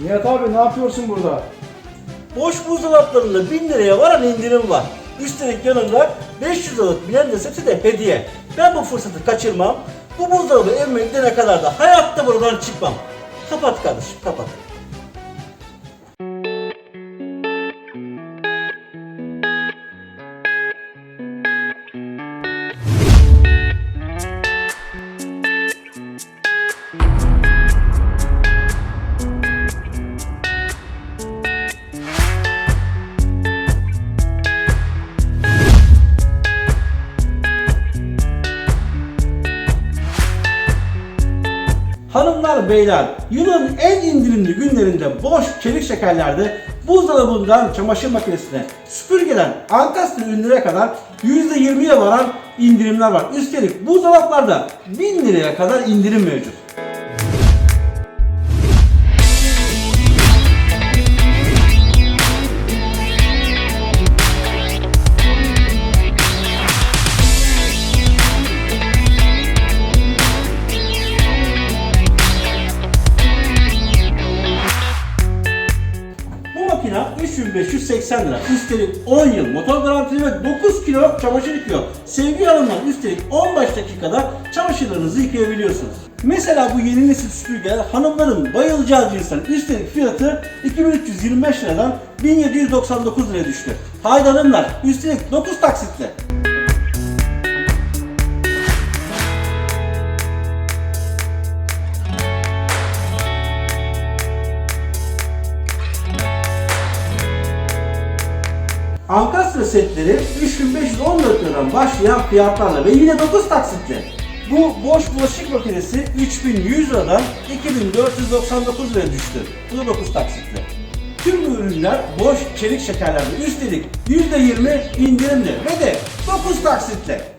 Nihat abi ne yapıyorsun burada? Boş buzdolaplarında 1000 liraya varan indirim var. Üstelik yanında 500 liralık blender seti de hediye. Ben bu fırsatı kaçırmam. Bu buzdolabı evime gidene kadar da hayatta buradan çıkmam. Kapat kardeşim kapat. Hanımlar beyler yılın en indirimli günlerinde boş çelik şekerlerde buzdolabından çamaşır makinesine süpürgeden ankastre ürünlere kadar %20'ye varan indirimler var. Üstelik buzdolaplarda 1000 liraya kadar indirim mevcut. Bu makine 3580 lira. Üstelik 10 yıl motor garantili ve 9 kilo çamaşır yıkıyor. Sevgi hanımlar üstelik 15 dakikada çamaşırlarınızı yıkayabiliyorsunuz. Mesela bu yeni nesil süpürgeler hanımların bayılacağı cinsten. Üstelik fiyatı 2325 liradan 1799 liraya düştü. Haydi hanımlar üstelik 9 taksitle. Ankastre setleri 3514 liradan başlayan fiyatlarla ve yine 9 taksitle. Bu boş bulaşık makinesi 3100 liradan 2499 liraya düştü. Bu da 9 taksitle. Tüm bu ürünler boş çelik şekerlerde üstelik %20 indirimli ve de 9 taksitle.